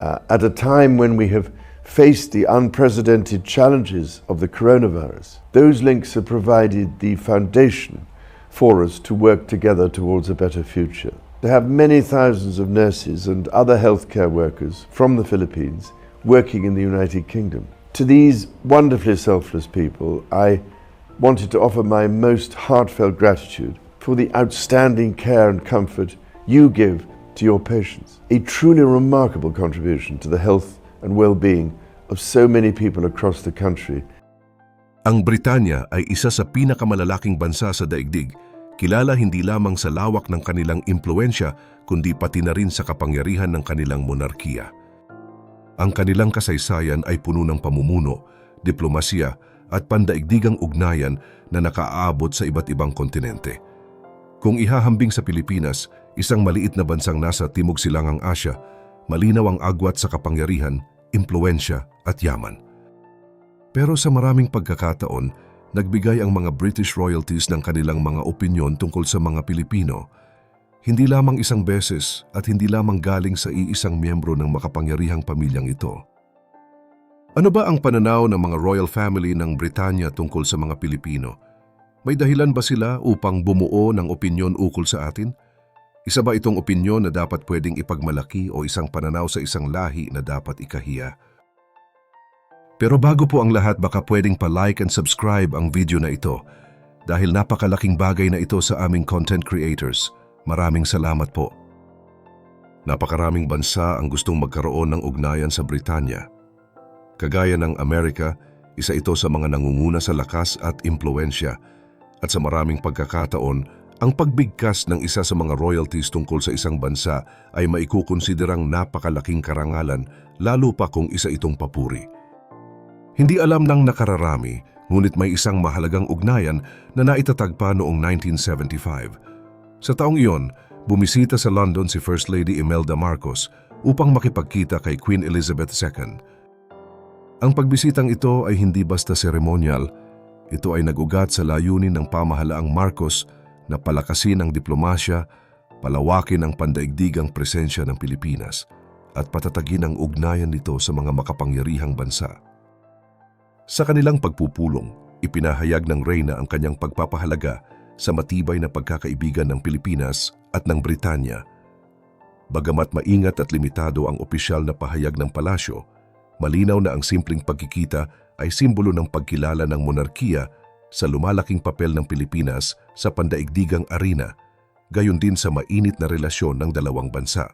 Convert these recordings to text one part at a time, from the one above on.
Uh, at a time when we have faced the unprecedented challenges of the coronavirus, those links have provided the foundation for us to work together towards a better future. To have many thousands of nurses and other healthcare workers from the Philippines working in the United Kingdom. To these wonderfully selfless people, I wanted to offer my most heartfelt gratitude for the outstanding care and comfort you give to your patients. A truly remarkable contribution to the health and well-being of so many people across the country. Ang Britanya ay isa sa pinakamalalaking bansa sa daigdig, kilala hindi lamang sa lawak ng kanilang impluensya kundi pati na rin sa kapangyarihan ng kanilang monarkiya. Ang kanilang kasaysayan ay puno ng pamumuno, diplomasya at pandaigdigang ugnayan na nakaaabot sa iba't ibang kontinente. Kung ihahambing sa Pilipinas, isang maliit na bansang nasa Timog Silangang Asya, malinaw ang agwat sa kapangyarihan, impluensya at yaman. Pero sa maraming pagkakataon, nagbigay ang mga British royalties ng kanilang mga opinyon tungkol sa mga Pilipino, hindi lamang isang beses at hindi lamang galing sa iisang miyembro ng makapangyarihang pamilyang ito. Ano ba ang pananaw ng mga royal family ng Britanya tungkol sa mga Pilipino? May dahilan ba sila upang bumuo ng opinyon ukol sa atin? Isa ba itong opinyon na dapat pwedeng ipagmalaki o isang pananaw sa isang lahi na dapat ikahiya? Pero bago po ang lahat baka pwedeng pa-like and subscribe ang video na ito dahil napakalaking bagay na ito sa aming content creators. Maraming salamat po. Napakaraming bansa ang gustong magkaroon ng ugnayan sa Britanya. Kagaya ng Amerika, isa ito sa mga nangunguna sa lakas at impluensya at sa maraming pagkakataon, ang pagbigkas ng isa sa mga royalties tungkol sa isang bansa ay maikukonsiderang napakalaking karangalan lalo pa kung isa itong papuri. Hindi alam ng nakararami, ngunit may isang mahalagang ugnayan na naitatag pa noong 1975. Sa taong iyon, bumisita sa London si First Lady Imelda Marcos upang makipagkita kay Queen Elizabeth II. Ang pagbisitang ito ay hindi basta seremonyal, ito ay nagugat sa layunin ng pamahalaang Marcos na palakasin ang diplomasya, palawakin ang pandaigdigang presensya ng Pilipinas at patatagin ang ugnayan nito sa mga makapangyarihang bansa. Sa kanilang pagpupulong, ipinahayag ng Reyna ang kanyang pagpapahalaga sa matibay na pagkakaibigan ng Pilipinas at ng Britanya. Bagamat maingat at limitado ang opisyal na pahayag ng palasyo, malinaw na ang simpleng pagkikita ay simbolo ng pagkilala ng monarkiya sa lumalaking papel ng Pilipinas sa pandaigdigang arena, gayon din sa mainit na relasyon ng dalawang bansa.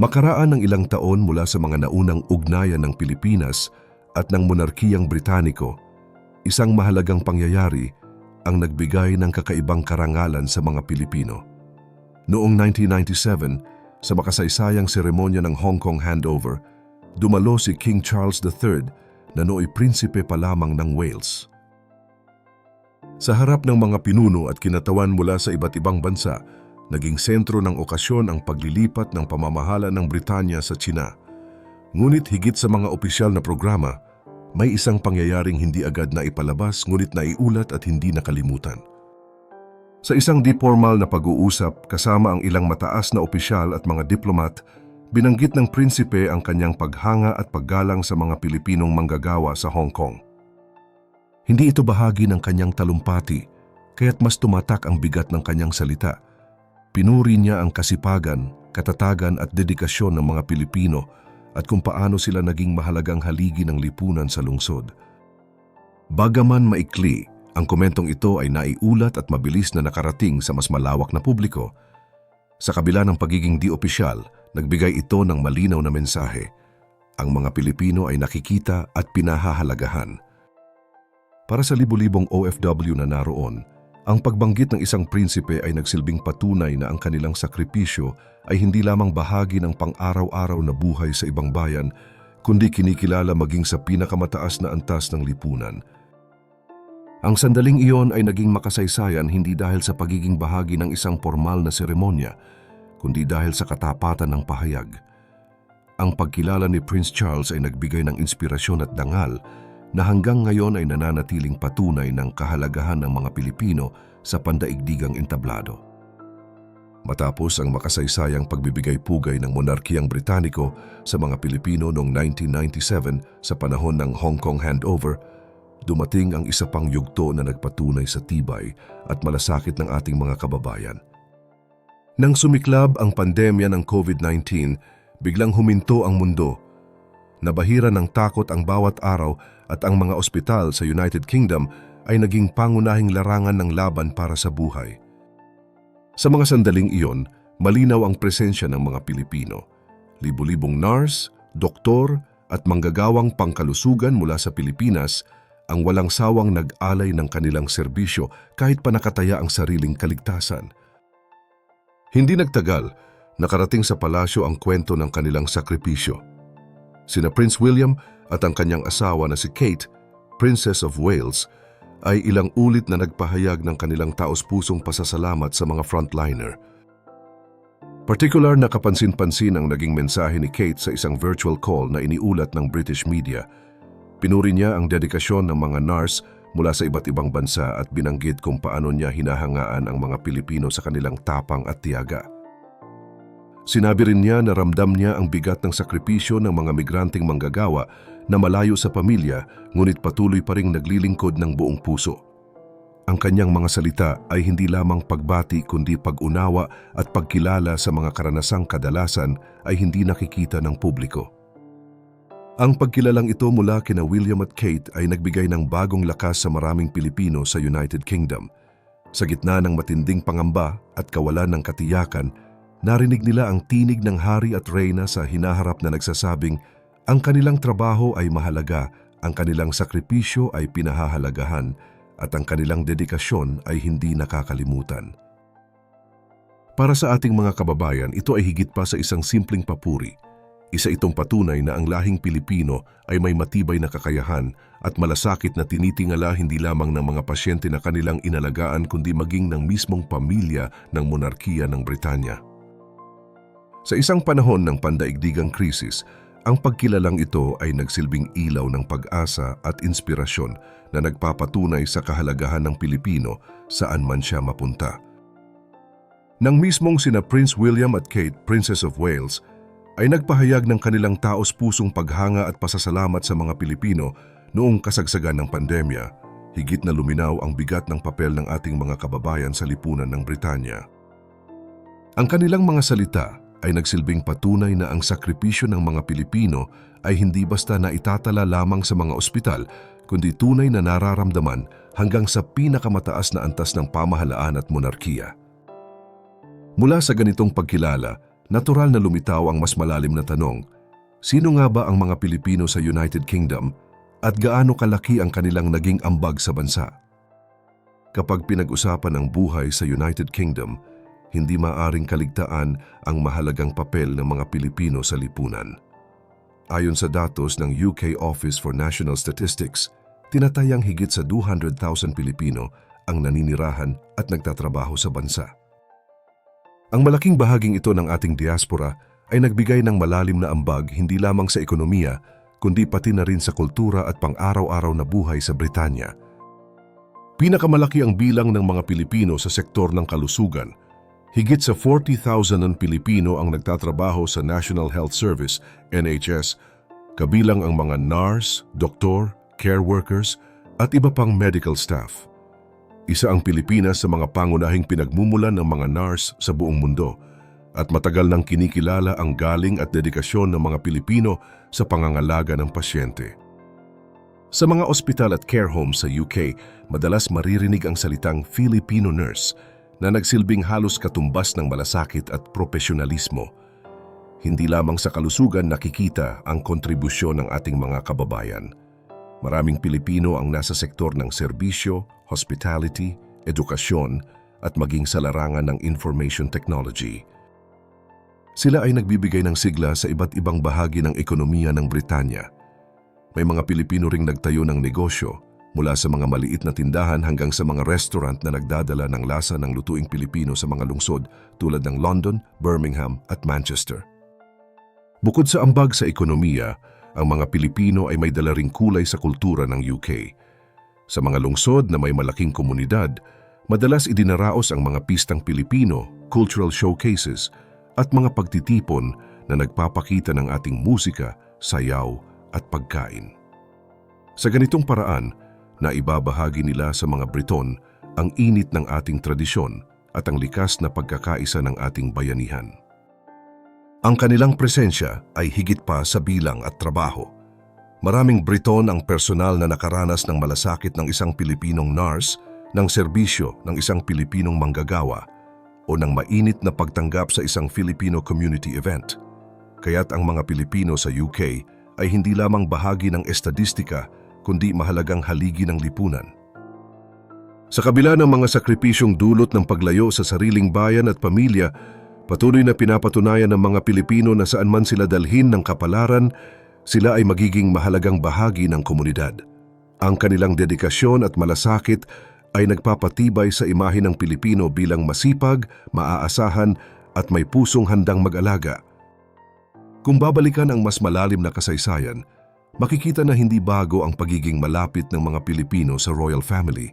Makaraan ng ilang taon mula sa mga naunang ugnayan ng Pilipinas at ng monarkiyang Britaniko, isang mahalagang pangyayari ang nagbigay ng kakaibang karangalan sa mga Pilipino. Noong 1997, sa makasaysayang seremonya ng Hong Kong handover, dumalo si King Charles III na nooy prinsipe pa lamang ng Wales. Sa harap ng mga pinuno at kinatawan mula sa iba't ibang bansa, naging sentro ng okasyon ang paglilipat ng pamamahala ng Britanya sa China. Ngunit higit sa mga opisyal na programa, may isang pangyayaring hindi agad na ipalabas ngunit naiulat at hindi nakalimutan. Sa isang di formal na pag-uusap kasama ang ilang mataas na opisyal at mga diplomat, binanggit ng prinsipe ang kanyang paghanga at paggalang sa mga Pilipinong manggagawa sa Hong Kong. Hindi ito bahagi ng kanyang talumpati, kaya't mas tumatak ang bigat ng kanyang salita. Pinuri niya ang kasipagan, katatagan at dedikasyon ng mga Pilipino at kung paano sila naging mahalagang haligi ng lipunan sa lungsod. Bagaman maikli, ang komentong ito ay naiulat at mabilis na nakarating sa mas malawak na publiko. Sa kabila ng pagiging di-opisyal, nagbigay ito ng malinaw na mensahe. Ang mga Pilipino ay nakikita at pinahahalagahan. Para sa libu-libong OFW na naroon, ang pagbanggit ng isang prinsipe ay nagsilbing patunay na ang kanilang sakripisyo ay hindi lamang bahagi ng pang-araw-araw na buhay sa ibang bayan, kundi kinikilala maging sa pinakamataas na antas ng lipunan – ang sandaling iyon ay naging makasaysayan hindi dahil sa pagiging bahagi ng isang formal na seremonya, kundi dahil sa katapatan ng pahayag. Ang pagkilala ni Prince Charles ay nagbigay ng inspirasyon at dangal na hanggang ngayon ay nananatiling patunay ng kahalagahan ng mga Pilipino sa pandaigdigang entablado. matapos ang makasaysayang pagbibigay-pugay ng monarkiyang Britaniko sa mga Pilipino noong 1997 sa panahon ng Hong Kong handover, dumating ang isa pang yugto na nagpatunay sa tibay at malasakit ng ating mga kababayan. Nang sumiklab ang pandemya ng COVID-19, biglang huminto ang mundo. Nabahira ng takot ang bawat araw at ang mga ospital sa United Kingdom ay naging pangunahing larangan ng laban para sa buhay. Sa mga sandaling iyon, malinaw ang presensya ng mga Pilipino. Libu-libong nurse, doktor at manggagawang pangkalusugan mula sa Pilipinas ang walang sawang nag-alay ng kanilang serbisyo kahit pa nakataya ang sariling kaligtasan. Hindi nagtagal, nakarating sa palasyo ang kwento ng kanilang sakripisyo. Sina Prince William at ang kanyang asawa na si Kate, Princess of Wales, ay ilang ulit na nagpahayag ng kanilang taos-pusong pasasalamat sa mga frontliner. Particular na kapansin-pansin ang naging mensahe ni Kate sa isang virtual call na iniulat ng British media. Pinuri niya ang dedikasyon ng mga nurse mula sa iba't ibang bansa at binanggit kung paano niya hinahangaan ang mga Pilipino sa kanilang tapang at tiyaga. Sinabi rin niya na ramdam niya ang bigat ng sakripisyo ng mga migranteng manggagawa na malayo sa pamilya ngunit patuloy pa ring naglilingkod ng buong puso. Ang kanyang mga salita ay hindi lamang pagbati kundi pag-unawa at pagkilala sa mga karanasang kadalasan ay hindi nakikita ng publiko. Ang pagkilalang ito mula kina William at Kate ay nagbigay ng bagong lakas sa maraming Pilipino sa United Kingdom. Sa gitna ng matinding pangamba at kawalan ng katiyakan, narinig nila ang tinig ng hari at reyna sa hinaharap na nagsasabing ang kanilang trabaho ay mahalaga, ang kanilang sakripisyo ay pinahahalagahan, at ang kanilang dedikasyon ay hindi nakakalimutan. Para sa ating mga kababayan, ito ay higit pa sa isang simpleng papuri. Isa itong patunay na ang lahing Pilipino ay may matibay na kakayahan at malasakit na tinitingala hindi lamang ng mga pasyente na kanilang inalagaan kundi maging ng mismong pamilya ng monarkiya ng Britanya. Sa isang panahon ng pandaigdigang krisis, ang pagkilalang ito ay nagsilbing ilaw ng pag-asa at inspirasyon na nagpapatunay sa kahalagahan ng Pilipino saan man siya mapunta. Nang mismong sina Prince William at Kate, Princess of Wales, ay nagpahayag ng kanilang taos-pusong paghanga at pasasalamat sa mga Pilipino noong kasagsagan ng pandemya, higit na luminaw ang bigat ng papel ng ating mga kababayan sa lipunan ng Britanya. Ang kanilang mga salita ay nagsilbing patunay na ang sakripisyo ng mga Pilipino ay hindi basta na itatala lamang sa mga ospital, kundi tunay na nararamdaman hanggang sa pinakamataas na antas ng pamahalaan at monarkiya. Mula sa ganitong pagkilala, natural na lumitaw ang mas malalim na tanong, sino nga ba ang mga Pilipino sa United Kingdom at gaano kalaki ang kanilang naging ambag sa bansa? Kapag pinag-usapan ang buhay sa United Kingdom, hindi maaring kaligtaan ang mahalagang papel ng mga Pilipino sa lipunan. Ayon sa datos ng UK Office for National Statistics, tinatayang higit sa 200,000 Pilipino ang naninirahan at nagtatrabaho sa bansa. Ang malaking bahaging ito ng ating diaspora ay nagbigay ng malalim na ambag hindi lamang sa ekonomiya, kundi pati na rin sa kultura at pang-araw-araw na buhay sa Britanya. Pinakamalaki ang bilang ng mga Pilipino sa sektor ng kalusugan. Higit sa 40,000 ng Pilipino ang nagtatrabaho sa National Health Service, NHS, kabilang ang mga nurse, doktor, care workers, at iba pang medical staff. Isa ang Pilipinas sa mga pangunahing pinagmumulan ng mga nurse sa buong mundo at matagal nang kinikilala ang galing at dedikasyon ng mga Pilipino sa pangangalaga ng pasyente. Sa mga ospital at care homes sa UK, madalas maririnig ang salitang Filipino nurse na nagsilbing halos katumbas ng malasakit at profesionalismo. Hindi lamang sa kalusugan nakikita ang kontribusyon ng ating mga kababayan. Maraming Pilipino ang nasa sektor ng serbisyo, hospitality, edukasyon at maging sa larangan ng information technology. Sila ay nagbibigay ng sigla sa iba't ibang bahagi ng ekonomiya ng Britanya. May mga Pilipino ring nagtayo ng negosyo mula sa mga maliit na tindahan hanggang sa mga restaurant na nagdadala ng lasa ng lutuing Pilipino sa mga lungsod tulad ng London, Birmingham at Manchester. Bukod sa ambag sa ekonomiya, ang mga Pilipino ay may dala ring kulay sa kultura ng UK. Sa mga lungsod na may malaking komunidad, madalas idinaraos ang mga pistang Pilipino, cultural showcases, at mga pagtitipon na nagpapakita ng ating musika, sayaw at pagkain. Sa ganitong paraan, naibabahagi nila sa mga Briton ang init ng ating tradisyon at ang likas na pagkakaisa ng ating bayanihan. Ang kanilang presensya ay higit pa sa bilang at trabaho. Maraming Briton ang personal na nakaranas ng malasakit ng isang Pilipinong nurse, ng serbisyo ng isang Pilipinong manggagawa, o ng mainit na pagtanggap sa isang Filipino community event. Kaya't ang mga Pilipino sa UK ay hindi lamang bahagi ng estadistika kundi mahalagang haligi ng lipunan. Sa kabila ng mga sakripisyong dulot ng paglayo sa sariling bayan at pamilya, patuloy na pinapatunayan ng mga Pilipino na saan man sila dalhin ng kapalaran, sila ay magiging mahalagang bahagi ng komunidad. Ang kanilang dedikasyon at malasakit ay nagpapatibay sa imahe ng Pilipino bilang masipag, maaasahan at may pusong handang mag-alaga. Kung babalikan ang mas malalim na kasaysayan, makikita na hindi bago ang pagiging malapit ng mga Pilipino sa royal family.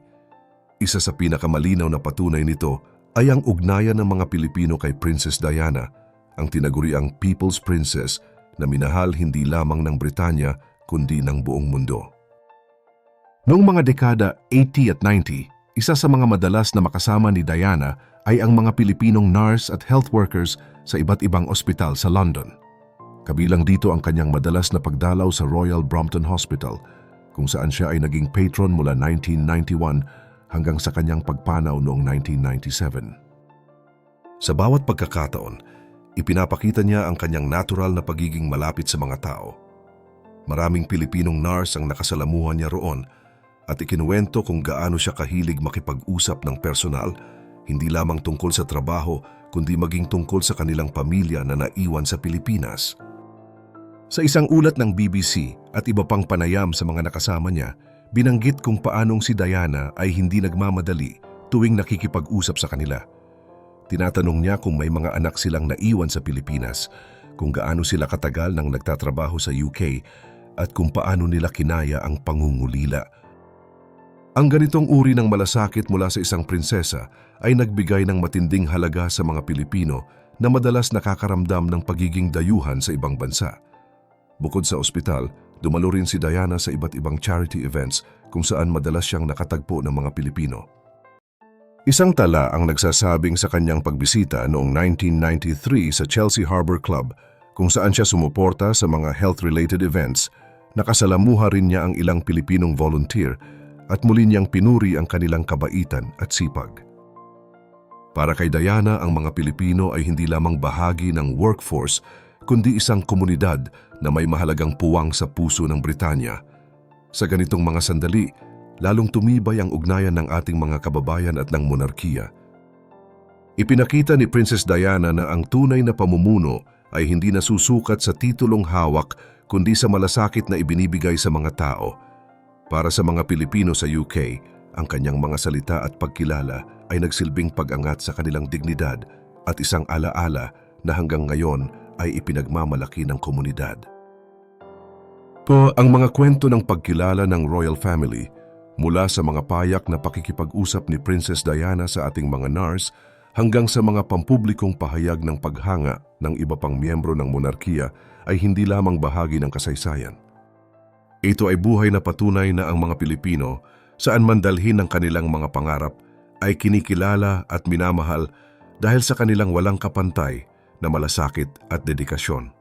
Isa sa pinakamalinaw na patunay nito ay ang ugnayan ng mga Pilipino kay Princess Diana, ang tinaguriang People's Princess na minahal hindi lamang ng Britanya kundi ng buong mundo. Noong mga dekada 80 at 90, isa sa mga madalas na makasama ni Diana ay ang mga Pilipinong nurse at health workers sa iba't ibang ospital sa London. Kabilang dito ang kanyang madalas na pagdalaw sa Royal Brompton Hospital kung saan siya ay naging patron mula 1991 hanggang sa kanyang pagpanaw noong 1997. Sa bawat pagkakataon, ipinapakita niya ang kanyang natural na pagiging malapit sa mga tao. Maraming Pilipinong nurse ang nakasalamuhan niya roon at ikinuwento kung gaano siya kahilig makipag-usap ng personal, hindi lamang tungkol sa trabaho kundi maging tungkol sa kanilang pamilya na naiwan sa Pilipinas. Sa isang ulat ng BBC at iba pang panayam sa mga nakasama niya, binanggit kung paanong si Diana ay hindi nagmamadali tuwing nakikipag-usap sa kanila. Tinatanong niya kung may mga anak silang naiwan sa Pilipinas, kung gaano sila katagal nang nagtatrabaho sa UK at kung paano nila kinaya ang pangungulila. Ang ganitong uri ng malasakit mula sa isang prinsesa ay nagbigay ng matinding halaga sa mga Pilipino na madalas nakakaramdam ng pagiging dayuhan sa ibang bansa. Bukod sa ospital, dumalo rin si Diana sa iba't ibang charity events kung saan madalas siyang nakatagpo ng mga Pilipino. Isang tala ang nagsasabing sa kanyang pagbisita noong 1993 sa Chelsea Harbour Club kung saan siya sumuporta sa mga health-related events, nakasalamuha rin niya ang ilang Pilipinong volunteer at muli niyang pinuri ang kanilang kabaitan at sipag. Para kay Diana, ang mga Pilipino ay hindi lamang bahagi ng workforce kundi isang komunidad na may mahalagang puwang sa puso ng Britanya. Sa ganitong mga sandali, lalong tumibay ang ugnayan ng ating mga kababayan at ng monarkiya. Ipinakita ni Princess Diana na ang tunay na pamumuno ay hindi nasusukat sa titulong hawak kundi sa malasakit na ibinibigay sa mga tao. Para sa mga Pilipino sa UK, ang kanyang mga salita at pagkilala ay nagsilbing pag-angat sa kanilang dignidad at isang alaala na hanggang ngayon ay ipinagmamalaki ng komunidad. Po ang mga kwento ng pagkilala ng royal family mula sa mga payak na pakikipag-usap ni Princess Diana sa ating mga nars hanggang sa mga pampublikong pahayag ng paghanga ng iba pang miyembro ng monarkiya ay hindi lamang bahagi ng kasaysayan. Ito ay buhay na patunay na ang mga Pilipino saan man dalhin ng kanilang mga pangarap ay kinikilala at minamahal dahil sa kanilang walang kapantay na malasakit at dedikasyon.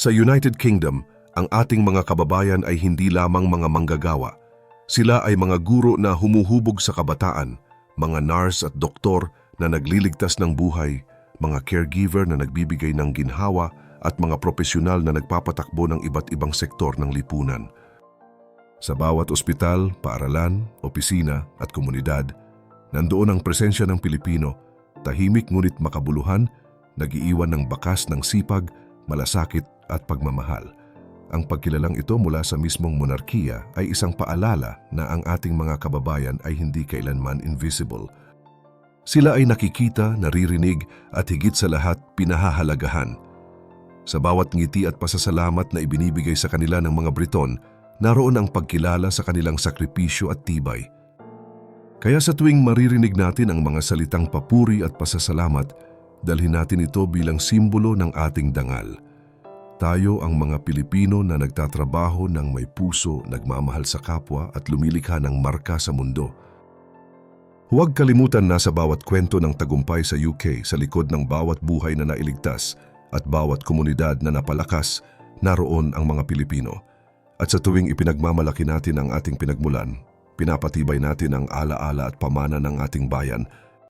Sa United Kingdom, ang ating mga kababayan ay hindi lamang mga manggagawa. Sila ay mga guro na humuhubog sa kabataan, mga nurse at doktor na nagliligtas ng buhay, mga caregiver na nagbibigay ng ginhawa at mga profesional na nagpapatakbo ng iba't ibang sektor ng lipunan. Sa bawat ospital, paaralan, opisina at komunidad, nandoon ang presensya ng Pilipino, tahimik ngunit makabuluhan nagiiwan ng bakas ng sipag, malasakit at pagmamahal. Ang pagkilalang ito mula sa mismong monarkiya ay isang paalala na ang ating mga kababayan ay hindi kailanman invisible. Sila ay nakikita, naririnig at higit sa lahat pinahahalagahan. Sa bawat ngiti at pasasalamat na ibinibigay sa kanila ng mga Briton, naroon ang pagkilala sa kanilang sakripisyo at tibay. Kaya sa tuwing maririnig natin ang mga salitang papuri at pasasalamat, dalhin natin ito bilang simbolo ng ating dangal. Tayo ang mga Pilipino na nagtatrabaho ng may puso, nagmamahal sa kapwa at lumilikha ng marka sa mundo. Huwag kalimutan na sa bawat kwento ng tagumpay sa UK sa likod ng bawat buhay na nailigtas at bawat komunidad na napalakas, naroon ang mga Pilipino. At sa tuwing ipinagmamalaki natin ang ating pinagmulan, pinapatibay natin ang alaala at pamana ng ating bayan